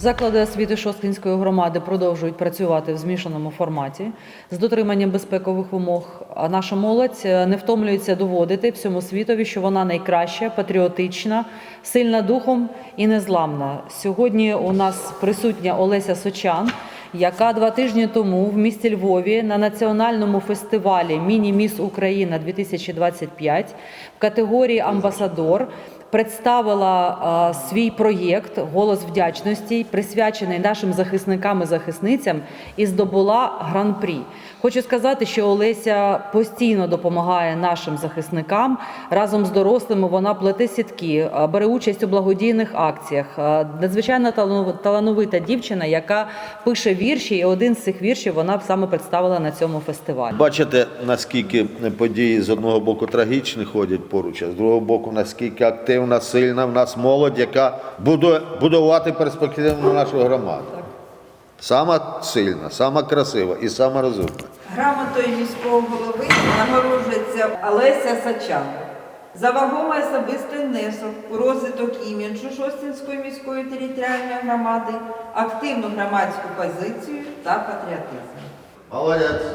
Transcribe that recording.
Заклади освіти Шосткинської громади продовжують працювати в змішаному форматі з дотриманням безпекових вимог. А наша молодь е, не втомлюється доводити всьому світові, що вона найкраща, патріотична, сильна духом і незламна. Сьогодні у нас присутня Олеся Сочан, яка два тижні тому в місті Львові на національному фестивалі Міні-Міс Україна 2025 в категорії Амбасадор представила свій проєкт Голос вдячності, присвячений нашим захисникам і захисницям, і здобула гран-прі. Хочу сказати, що Олеся постійно допомагає нашим захисникам разом з дорослими. Вона плете сітки, бере участь у благодійних акціях. Надзвичайно талановита дівчина, яка пише вірші, і один з цих віршів вона саме представила на цьому фестивалі. Бачите, наскільки події з одного боку трагічні ходять поруч, а з другого боку, наскільки активна, сильна в нас молодь, яка буде будувати перспективу нашу громаду. Сама сильна, сама красива і сама розумна. Грамотою міського голови нагороджується Олеся Сачан за вагомий особистий внесок у розвиток іміджу Шостинської міської територіальної громади, активну громадську позицію та патріотизм. Молодець.